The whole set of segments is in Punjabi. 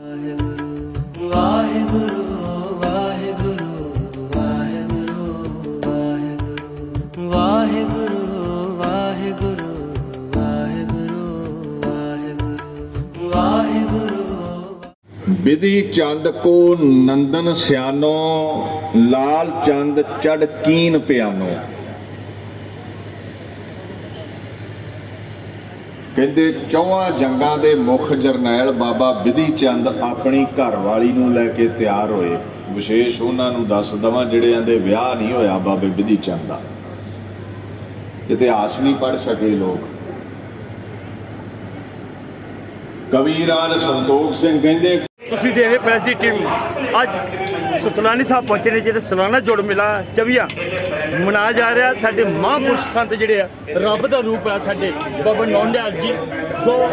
ਵਾਹਿਗੁਰੂ ਵਾਹਿਗੁਰੂ ਵਾਹਿਗੁਰੂ ਵਾਹਿਗੁਰੂ ਵਾਹਿਗੁਰੂ ਵਾਹਿਗੁਰੂ ਵਾਹਿਗੁਰੂ ਵਾਹਿਗੁਰੂ ਵਾਹਿਗੁਰੂ ਵਾਹਿਗੁਰੂ। ਵਿਧੀ ਚੰਦ ਕੋ ਨੰਦਨ ਸਿਆਨੋ ਲਾਲ ਚੰਦ ਚੜਕੀਨ ਪਿਆਨੋ। ਕਹਿੰਦੇ ਚੌਵਾਂ ਜੰਗਾਂ ਦੇ ਮੁੱਖ ਜਰਨੈਲ ਬਾਬਾ ਵਿਧੀ ਚੰਦ ਆਪਣੀ ਘਰਵਾਲੀ ਨੂੰ ਲੈ ਕੇ ਤਿਆਰ ਹੋਏ। ਵਿਸ਼ੇਸ਼ ਉਹਨਾਂ ਨੂੰ ਦੱਸ ਦਵਾਂ ਜਿਹੜਿਆਂ ਦੇ ਵਿਆਹ ਨਹੀਂ ਹੋਇਆ ਬਾਬੇ ਵਿਧੀ ਚੰਦ ਦਾ। ਇਤਿਹਾਸ ਨਹੀਂ ਪੜ ਸਕੇ ਲੋਕ। ਕਵੀਰਾਜ ਸੰਤੋਖ ਸਿੰਘ ਕਹਿੰਦੇ, ਤੁਸੀਂ ਦੇ ਰਹੇ ਪ੍ਰੈਸ ਦੀ ਟੀਮ ਅੱਜ ਸਤਨਾਨੀ ਸਾਹਿਬ ਪਹੁੰਚੇ ਨੇ ਜਿਹੜੇ ਸਲਾਨਾ ਜੋੜ ਮਿਲਾ ਚਵੀਆ। ਮਨਾਇਆ ਜਾ ਰਿਹਾ ਸਾਡੇ ਮਹਾਂਪੁਰਸ਼ ਸੰਤ ਜਿਹੜੇ ਆ ਰੱਬ ਦਾ ਰੂਪ ਆ ਸਾਡੇ ਬਾਬਾ ਨੌਂਡਿਆਲ ਜੀ। ਤੋਂ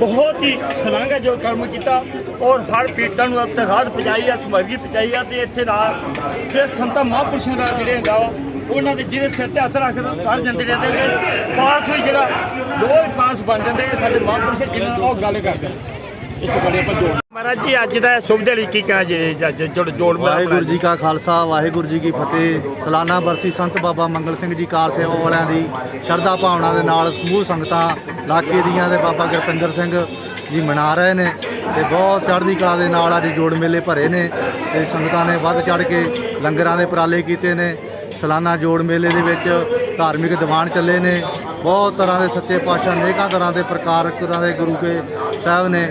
ਬਹੁਤ ਹੀ ਸਲਾਂਘਾ ਜੋ ਕਰਮ ਕੀਤਾ ਔਰ ਹਰ ਪੀੜਤਾਂ ਨੂੰ ਆਪਣੇ ਰਾਹ ਪਹੁੰਚਾਈ ਆ ਸਮਰਗੀ ਪਹੁੰਚਾਈ ਆ ਤੇ ਇੱਥੇ ਨਾਲ ਜਿਹੜੇ ਸੰਤਾਂ ਮਹਾਂਪੁਰਸ਼ਾਂ ਦਾ ਜਿਹੜੇ ਹੈਗਾ ਵਾ, ਉਹਨਾਂ ਦੇ ਜਿਹਦੇ ਸਿਰ ਤੇ ਹੱਥ ਰੱਖ ਕੇ ਕਰ ਜਾਂਦੇ ਨੇ ਤੇ ਪਾਸ ਵੀ ਜਿਹੜਾ ਰੋਜ਼ ਪਾਸ ਬਣ ਜਾਂਦੇ ਸਾਡੇ ਮਹਾਂਪੁਰਸ਼ ਜਿਹਨਾਂ ਨਾਲ ਉਹ ਗੱਲ ਕਰਦੇ ਨੇ। ਇੱਕ ਬੜੇ ਆਪਾਂ ਮਹਾਰਾਜ ਜੀ, ਅੱਜ ਦਾ ਸ਼ੁਭ ਦਿਹਾੜੀ ਕੀ ਕਹਿਣਾ ਜੀ ਜੋੜ ਜੋੜ ਵਾਹਿਗੁਰੂ ਜੀ ਕਾ ਖਾਲਸਾ, ਵਾਹਿਗੁਰੂ ਜੀ ਕੀ ਫਤਿਹ। ਸਲਾਨਾ ਬਰਸੀ ਸੰਤ ਬਾਬਾ ਮੰਗਲ ਸਿੰਘ ਜੀ ਕਾਰ ਸੇਵਾ ਵਾਲਿਆਂ ਦੀ ਸ਼ਰਧਾ ਭਾਵਨਾ ਦੇ ਨਾਲ ਸਮੂਹ ਸੰਗਤਾਂ, ਇਲਾਕੇ ਦੀਆਂ ਤੇ ਬਾਬਾ ਗੁਰਪਿੰਦਰ ਸਿੰਘ ਜੀ ਮਨਾ ਰਹੇ ਨੇ ਤੇ ਬਹੁਤ ਚੜ੍ਹਦੀ ਕਲਾ ਦੇ ਨਾਲ ਅੱਜ ਜੋੜ ਮੇਲੇ ਭਰੇ ਨੇ ਤੇ ਸੰਗਤਾਂ ਨੇ ਵੱਧ ਚੜ੍ਹ ਕੇ ਲੰਗਰਾਂ ਦੇ ਉਪਰਾਲੇ ਕੀਤੇ ਨੇ। ਸਲਾਨਾ ਜੋੜ ਮੇਲੇ ਦੇ ਵਿੱਚ ਧਾਰਮਿਕ ਦੀਵਾਨ ਚੱਲੇ ਨੇ। ਬਹੁਤ ਤਰ੍ਹਾਂ ਦੇ ਸੱਚੇ ਪਾਤਸ਼ਾਹ ਅਨੇਕਾਂ ਤਰ੍ਹਾਂ ਦੇ ਪ੍ਰਕਾਰ ਤਰ੍ਹਾਂ ਦੇ ਗੁਰੂ ਕੇ ਸਾਹਿਬ ਨੇ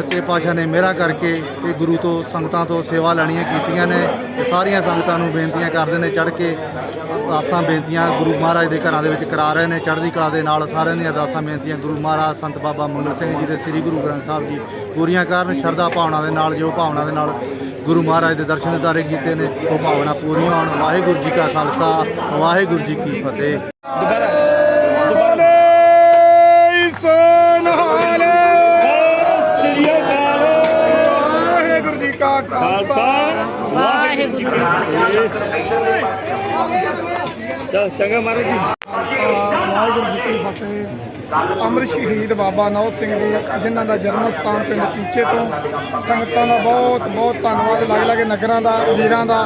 ਸੱਚੇ ਪਾਤਸ਼ਾਹ ਨੇ ਮਿਹਰਾ ਕਰਕੇ ਤੇ ਗੁਰੂ ਤੋਂ, ਸੰਗਤਾਂ ਤੋਂ ਸੇਵਾ ਲੈਣੀਆਂ ਕੀਤੀਆਂ ਨੇ ਤੇ ਸਾਰੀਆਂ ਸੰਗਤਾਂ ਨੂੰ ਬੇਨਤੀਆਂ ਕਰਦੇ ਨੇ ਚੜ੍ਹ ਕੇ ਅਰਦਾਸਾਂ ਬੇਨਤੀਆਂ ਗੁਰੂ ਮਹਾਰਾਜ ਦੇ ਘਰਾਂ ਦੇ ਵਿੱਚ ਕਰਾ ਰਹੇ ਨੇ, ਚੜ੍ਹਦੀ ਕਲਾ ਦੇ ਨਾਲ ਸਾਰਿਆਂ ਦੀਆਂ ਅਰਦਾਸਾਂ ਬੇਨਤੀਆਂ ਗੁਰੂ ਮਹਾਰਾਜ, ਸੰਤ ਬਾਬਾ ਮੰਗਲ ਸਿੰਘ ਜੀ ਦੇ, ਸ੍ਰੀ ਗੁਰੂ ਗ੍ਰੰਥ ਸਾਹਿਬ ਜੀ ਪੂਰੀਆਂ ਕਰਨ, ਸ਼ਰਧਾ ਭਾਵਨਾ ਦੇ ਨਾਲ ਜੋ ਭਾਵਨਾ ਦੇ ਨਾਲ ਗੁਰੂ ਮਹਾਰਾਜ ਦੇ ਦਰਸ਼ਨ ਦਿਦਾਰੇ ਕੀਤੇ ਨੇ, ਉਹ ਭਾਵਨਾ ਪੂਰੀਆਂ ਹੋਣ। ਵਾਹਿਗੁਰੂ ਜੀ ਕਾ ਖਾਲਸਾ, ਵਾਹਿਗੁਰੂ ਜੀ ਕੀ ਫਤਿਹ। ਵਾਹਿਗੁਰੂ ਜੀ ਖਾਲਸਾ, ਵਾਹਿਗੁਰੂ ਜੀ ਕੀ ਫਤਿਹ। ਚੰਗਾ ਮਹਾਰਾਜ ਜੀ। ਵਾਹਿਗੁਰੂ ਜੀ ਕੀ ਫਤਿਹ। ਅਮਰ ਸ਼ਹੀਦ ਬਾਬਾ ਨੌ ਸਿੰਘ ਜੀ, ਜਿਨ੍ਹਾਂ ਦਾ ਜਨਮ ਸਥਾਨ ਪਿੰਡ ਚੀਚੇ ਤੋਂ। ਸੰਗਤਾਂ ਦਾ ਬਹੁਤ ਬਹੁਤ ਧੰਨਵਾਦ ਲੱਗ ਲੱਗੇ ਨਗਰਾਂ ਦਾ, ਵੀਰਾਂ ਦਾ,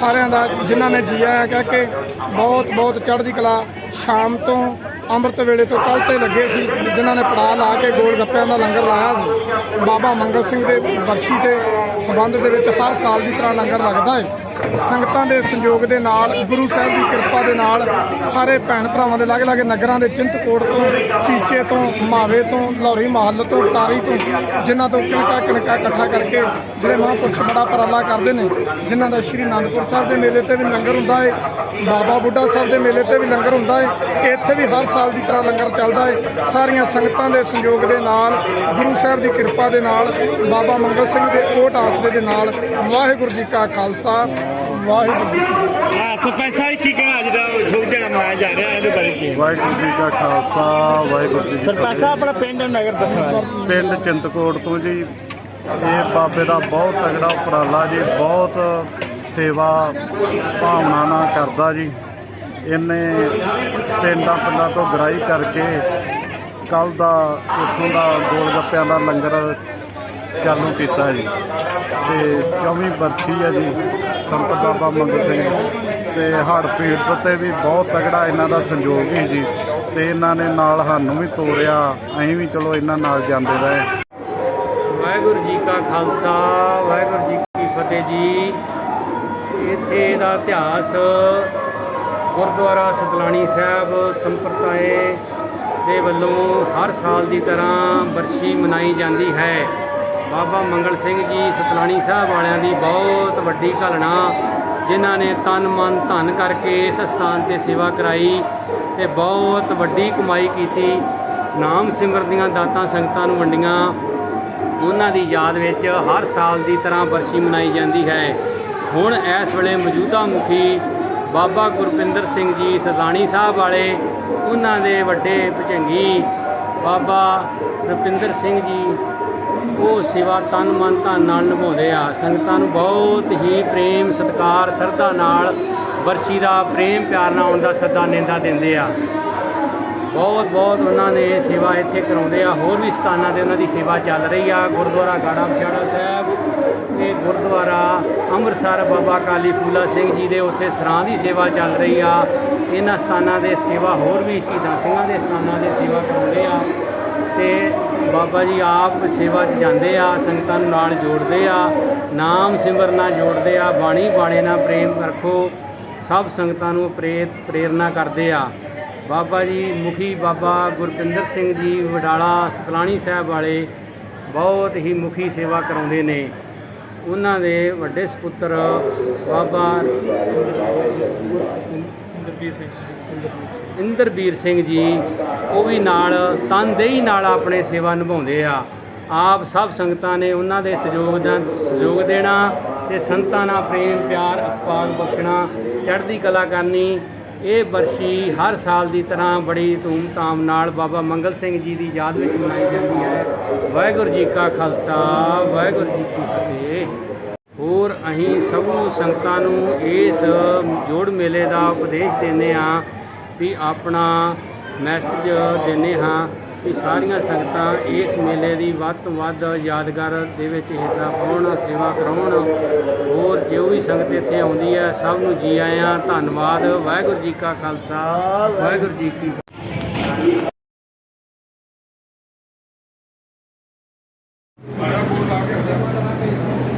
ਸਾਰਿਆਂ ਦਾ, ਜਿਨ੍ਹਾਂ ਨੇ ਜੀਆ ਕਹਿ ਕੇ। ਬਹੁਤ ਬਹੁਤ ਚੜ੍ਹਦੀ ਕਲਾ। ਸ਼ਾਮ ਤੋਂ ਅੰਮ੍ਰਿਤ ਵੇਲੇ ਤੋਂ ਕੱਲ ਤੇ ਲੱਗੇ ਸੀ, ਜਿਨ੍ਹਾਂ ਨੇ ਪੜਾ ਲਾ ਕੇ ਗੋਲ ਗੱਪਿਆਂ ਦਾ ਲੰਗਰ ਲਾਇਆ ਸੀ। ਬਾਬਾ ਮੰਗਲ ਸਿੰਘ ਦੇ ਬਖਸ਼ੀ ਦੇ ਸਬੰਧ ਦੇ ਵਿੱਚ ਹਰ ਸਾਲ ਦੀ ਤਰ੍ਹਾਂ ਲੰਗਰ ਲੱਗਦਾ ਹੈ। ਸੰਗਤਾਂ ਦੇ ਸੰਯੋਗ ਦੇ ਨਾਲ, ਗੁਰੂ ਸਾਹਿਬ ਦੀ ਕਿਰਪਾ ਦੇ ਨਾਲ ਸਾਰੇ ਭੈਣ ਭਰਾਵਾਂ ਦੇ ਅਲੱਗ-ਅਲੱਗ ਨਗਰਾਂ ਦੇ ਚਿੰਤਕੋਟ ਤੋਂ, ਚੀਚੇ ਤੋਂ, ਮਾਵੇ ਤੋਂ ਲਾਹੌਰੀ ਮਹੱਲ ਤੋਂ, ਤਾਰੀ ਤੋਂ, ਜਿਨ੍ਹਾਂ ਤੋਂ ਕਿਣਕਾ ਕਿਣਕਾ ਇਕੱਠਾ ਕਰਕੇ ਜਿਹੜੇ ਮਹਾਂਪੁਰਸ਼ ਬੜਾ ਪਰਾਲਾ ਕਰਦੇ ਨੇ, ਜਿਨ੍ਹਾਂ ਦਾ ਸ਼੍ਰੀ ਅਨੰਦਪੁਰ ਸਾਹਿਬ ਦੇ ਮੇਲੇ ਤੇ ਵੀ ਲੰਗਰ ਹੁੰਦਾ ਹੈ ਬਾਬਾ ਬੁੱਢਾ ਸਾਹਿਬ ਦੇ ਮੇਲੇ ਤੇ ਵੀ ਲੰਗਰ ਹੁੰਦਾ ਹੈ ਇੱਥੇ ਵੀ ਹਰ ਸਾਲ ਦੀ ਤਰ੍ਹਾਂ ਲੰਗਰ ਚੱਲਦਾ ਹੈ ਸਾਰੀਆਂ ਸੰਗਤਾਂ ਦੇ ਸੰਯੋਗ ਦੇ ਨਾਲ, ਗੁਰੂ ਸਾਹਿਬ ਦੀ ਕਿਰਪਾ ਦੇ ਨਾਲ, ਬਾਬਾ ਮੰਗਲ ਸਿੰਘ ਦੇ ਓਟ ਆਸਰੇ ਦੇ ਨਾਲ, ਵਾਹਿਗੁਰੂ ਜੀ ਕਾ ਖਾਲਸਾ ਵਾਹਿਗੁਰੂ। ਜੀ ਕੀ ਫਤਿਹ। ਹਾਂ ਸੋ ਪੈਸਾ ਹੀ ਕੀ ਕਹਿਣਾ ਅੱਜ ਦਾ ਸ਼ੁਭ ਦਿਹਾੜਾ ਮਨਾਇਆ ਜਾ ਰਿਹਾ ਇਹਦੇ ਬਾਰੇ ਕੀ। ਵਾਹਿਗੁਰੂ ਜੀ ਕਾ ਖਾਲਸਾ ਵਾਹਿਗੁਰੂ ਜੀ ਸਰਪੰਚ ਸਾਹਿਬ ਆਪਣਾ ਪਿੰਡ ਨਗਰ ਦੱਸਣਾ ਪਿੰਡ ਚਿੰਤਕੋਟ ਤੋਂ ਜੀ ਇਹ ਬਾਬੇ ਦਾ ਬਹੁਤ ਤਗੜਾ ਉਪਰਾਲਾ ਜੀ ਬਹੁਤ ਸੇਵਾ ਭਾਵਨਾ ਨਾਲ ਕਰਦਾ ਜੀ। ਇਹਨੇ ਪਿੰਡਾਂ ਪਿੰਡਾਂ ਤੋਂ ਗ੍ਰਾਈ ਕਰਕੇ ਕੱਲ ਦਾ ਇੱਥੋਂ ਦਾ ਗੋਲ ਗੱਪਿਆਂ ਦਾ ਲੰਗਰ ਚਾਲੂ ਕੀਤਾ ਜੀ। ਤੇ 24 ਬਰਸੀ ਹੈ ਜੀ, ਸੰਤ ਬਾਬਾ ਮੰਗਲ ਸਿੰਘ। ਜੀ। ਤੇ ਹੜ੍ਹ ਪੀੜਤ ਤੇ ਵੀ ਬਹੁਤ ਤਗੜਾ ਇਹਨਾਂ ਦਾ ਸੰਯੋਗ ਹੀ ਜੀ। ਤੇ ਇਹਨਾਂ ਨੇ ਨਾਲ ਸਾਨੂੰ ਵੀ ਤੋਰਿਆ, ਅਸੀਂ ਵੀ ਚਲੋ ਇਹਨਾਂ ਨਾਲ ਜਾਂਦੇ ਰਹੇ। ਵਾਹਿਗੁਰੂ ਜੀ ਕਾ ਖਾਲਸਾ, ਵਾਹਿਗੁਰੂ ਜੀ ਕੀ ਫਤਿਹ ਜੀ। ਇੱਥੇ ਦਾ ਇਤਿਹਾਸ ਗੁਰਦੁਆਰਾ ਸਤਲਾਣੀ ਸਾਹਿਬ ਸੰਪਰਦਾਏ ਦੇ ਵੱਲੋਂ ਹਰ ਸਾਲ ਦੀ ਤਰ੍ਹਾਂ ਬਰਸ਼ੀ ਮਨਾਈ ਜਾਂਦੀ ਹੈ। ਬਾਬਾ ਮੰਗਲ ਸਿੰਘ ਜੀ ਸਤਲਾਣੀ ਸਾਹਿਬ ਵਾਲਿਆਂ ਦੀ ਬਹੁਤ ਵੱਡੀ ਘਲਣਾ, ਜਿਨ੍ਹਾਂ ਨੇ ਤਨ ਮਨ ਧਨ ਕਰਕੇ ਇਸ ਸਥਾਨ ਤੇ ਸੇਵਾ ਕਰਾਈ ਤੇ ਬਹੁਤ ਵੱਡੀ ਕਮਾਈ ਕੀਤੀ। ਨਾਮ ਸਿਮਰ ਦੀਆਂ ਦਾਤਾਂ ਸੰਗਤਾਂ ਨੂੰ ਵੰਡੀਆਂ। ਉਹਨਾਂ ਦੀ ਯਾਦ ਵਿੱਚ ਹਰ ਸਾਲ ਦੀ ਤਰ੍ਹਾਂ ਬਰਸ਼ੀ ਮਨਾਈ ਜਾਂਦੀ ਹੈ। ਹੁਣ ਇਸ ਵੇਲੇ ਮੌਜੂਦਾ ਮੁਖੀ ਬਾਬਾ ਗੁਰਪਿੰਦਰ ਸਿੰਘ ਜੀ ਸਰਦਾਣੀ ਸਾਹਿਬ ਵਾਲੇ, ਉਹਨਾਂ ਦੇ ਵੱਡੇ ਭਜੰਗੀ ਬਾਬਾ ਰੁਪਿੰਦਰ ਸਿੰਘ ਜੀ ਉਹ ਸੇਵਾ ਤਨ ਮਨ ਧਨ ਨਾਲ ਨਿਭਾਉਂਦੇ ਆ। ਸੰਗਤਾਂ ਨੂੰ ਬਹੁਤ ਹੀ ਪ੍ਰੇਮ ਸਤਿਕਾਰ, ਸਰਧਾ ਨਾਲ ਬਰਸ਼ੀ ਦਾ ਪ੍ਰੇਮ ਪਿਆਰ ਨਾਲ ਆਉਣ ਦਾ ਸੱਦਾ ਨੇਂਦਾ ਦਿੰਦੇ ਆ। ਬਹੁਤ ਬਹੁਤ ਉਹਨਾਂ ਨੇ ਸੇਵਾ ਇੱਥੇ ਕਰਾਉਂਦੇ ਆ। ਹੋਰ ਵੀ ਸਥਾਨਾਂ ਤੇ ਉਹਨਾਂ ਦੀ ਸੇਵਾ ਚੱਲ ਰਹੀ ਆ। ਗੁਰਦੁਆਰਾ ਗਾੜਾ ਪਛਾੜਾ ਸਾਹਿਬ ਤੇ ਗੁਰਦੁਆਰਾ ਅੰਮ੍ਰਿਤਸਰ ਬਾਬਾ ਕਾਲੀ ਫੂਲਾ ਸਿੰਘ ਜੀ ਦੇ ਉੱਥੇ ਸਰਾਂ ਦੀ ਸੇਵਾ ਚੱਲ ਰਹੀ ਆ। ਇਹਨਾਂ ਸਥਾਨਾਂ ਦੇ ਸੇਵਾ ਹੋਰ ਵੀ ਸ਼ਹੀਦਾਂ ਸਿੰਘਾਂ ਦੇ ਸਥਾਨਾਂ ਦੇ ਸੇਵਾ ਕਰਾਉਂਦੇ ਆ। ਤੇ ਬਾਬਾ ਜੀ, ਆਪ ਸੇਵਾ 'ਚ ਜਾਂਦੇ ਆ, ਸੰਗਤਾਂ ਨੂੰ ਨਾਲ ਜੋੜਦੇ ਆ, ਨਾਮ ਸਿਮਰਨਾ ਜੋੜਦੇ ਆ, ਬਾਣੀ ਬਾਣੇ ਨਾਲ ਪ੍ਰੇਮ ਰੱਖੋ, ਸਭ ਸੰਗਤਾਂ ਨੂੰ ਪ੍ਰੇਰ, ਪ੍ਰੇਰਨਾ ਕਰਦੇ ਆ। ਬਾਬਾ ਜੀ, ਮੁਖੀ ਬਾਬਾ ਗੁਰਪਿੰਦਰ ਸਿੰਘ ਜੀ, ਵਡਾਲਾ ਸਤਲਾਣੀ ਸਾਹਿਬ ਵਾਲੇ ਬਹੁਤ ਹੀ ਮੁਖੀ ਸੇਵਾ ਕਰਾਉਂਦੇ ਨੇ। ਉਹਨਾਂ ਦੇ ਵੱਡੇ ਸੁਪੁੱਤਰ ਬਾਬਾ ਇੰਦਰਬੀਰ ਸਿੰਘ ਜੀ। ਉਹ ਵੀ ਨਾਲ ਤਨਦੇਹੀ ਨਾਲ ਆਪਣੇ ਸੇਵਾ ਨਿਭਾਉਂਦੇ ਆ। ਆਪ ਸਭ ਸੰਗਤਾਂ ਨੇ ਉਹਨਾਂ ਦੇ ਸਹਿਯੋਗ ਦਾ ਸਹਿਯੋਗ ਦੇਣਾ ਤੇ ਸੰਤਾਂ ਨਾਲ ਪ੍ਰੇਮ, ਪਿਆਰ ਅਤਪਾਗ ਬਖਸ਼ਣਾ, ਚੜ੍ਹਦੀ ਕਲਾ ਕਰਨੀ। ਇਹ ਬਰਸ਼ੀ ਹਰ ਸਾਲ ਦੀ ਤਰ੍ਹਾਂ ਬੜੀ ਧੂਮ-ਧਾਮ ਨਾਲ ਬਾਬਾ ਮੰਗਲ ਸਿੰਘ ਜੀ ਦੀ ਯਾਦ ਵਿੱਚ ਮਨਾਈ ਜਾਂਦੀ ਹੈ। ਵਾਹਿਗੁਰੂ ਜੀ ਕਾ ਖਾਲਸਾ, ਵਾਹਿਗੁਰੂ ਜੀ ਕੀ ਫਤਿਹ। ਅਸੀਂ ਸਭ ਨੂੰ ਸੰਗਤਾਂ ਨੂੰ ਇਸ ਜੋੜ ਮੇਲੇ ਦਾ ਉਪਦੇਸ਼ ਦਿੰਦੇ ਹਾਂ ਵੀ ਆਪਣਾ ਮੈਸੇਜ ਦਿੰਦੇ ਹਾਂ ਕਿ ਸਾਰੀਆਂ ਸੰਗਤਾਂ ਇਸ ਮੇਲੇ ਦੀ ਵੱਧ ਤੋਂ ਵੱਧ ਯਾਦਗਾਰ ਦੇ ਵਿੱਚ ਹਿੱਸਾ ਪਾਉਣ, ਸੇਵਾ ਕਰਾਉਣ। ਹੋਰ ਜੋ ਵੀ ਸੰਗਤ ਇੱਥੇ ਆਉਂਦੀ ਹੈ, ਸਭ ਨੂੰ ਜੀ ਆਇਆਂ। ਧੰਨਵਾਦ। ਵਾਹਿਗੁਰੂ ਜੀ ਕਾ ਖਾਲਸਾ। ਵਾਹਿਗੁਰੂ ਜੀ ਕੀ ਫਤਿਹ। ਬੋਲ ਲਾ ਕੇ